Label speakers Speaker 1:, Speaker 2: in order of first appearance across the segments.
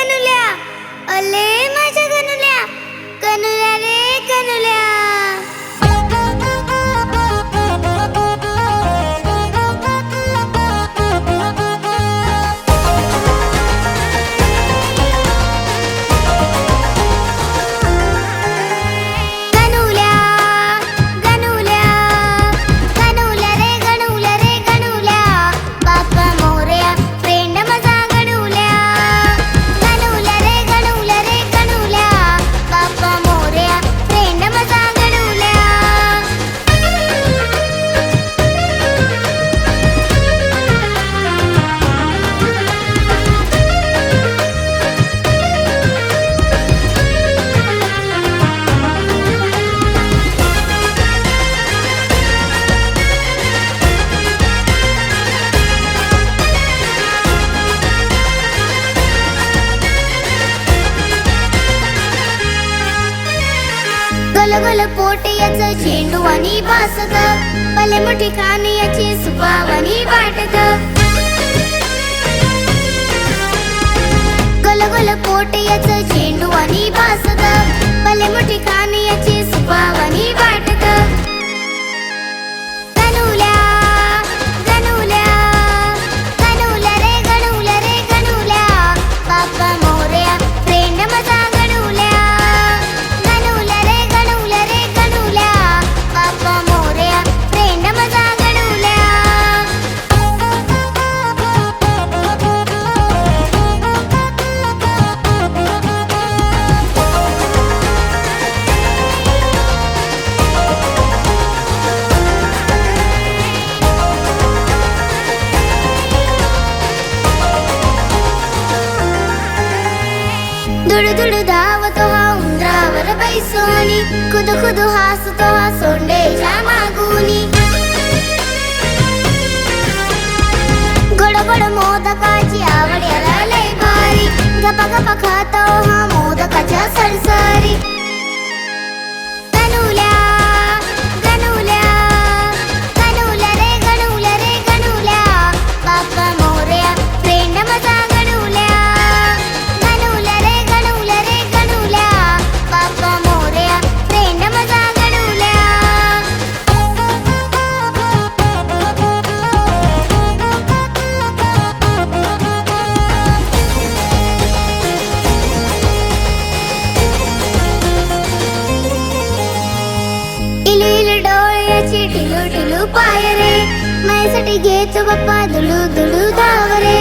Speaker 1: തന്നൂല്ല गल पोट याच झेंडू आणि भासत. भले मोठी कान याची सुपावणी वाटत. गल गल पोट याच झेंडू आणि भासत. भले मोठी कान याची सुपावणी दुडू दुडू धावतो हा उंदरावर बैसोनी खुद खुद हसतो हा सोंडेच्या मागुनी माझ्यासाठी घेतो बाप्पा दुडू दुडू धावरे.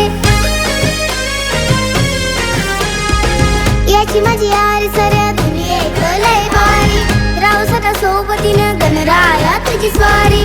Speaker 1: याची माझी आरी सऱ्या दुनियेत लय भारी राहू सोबतीनं गणराया तुझी स्वारी.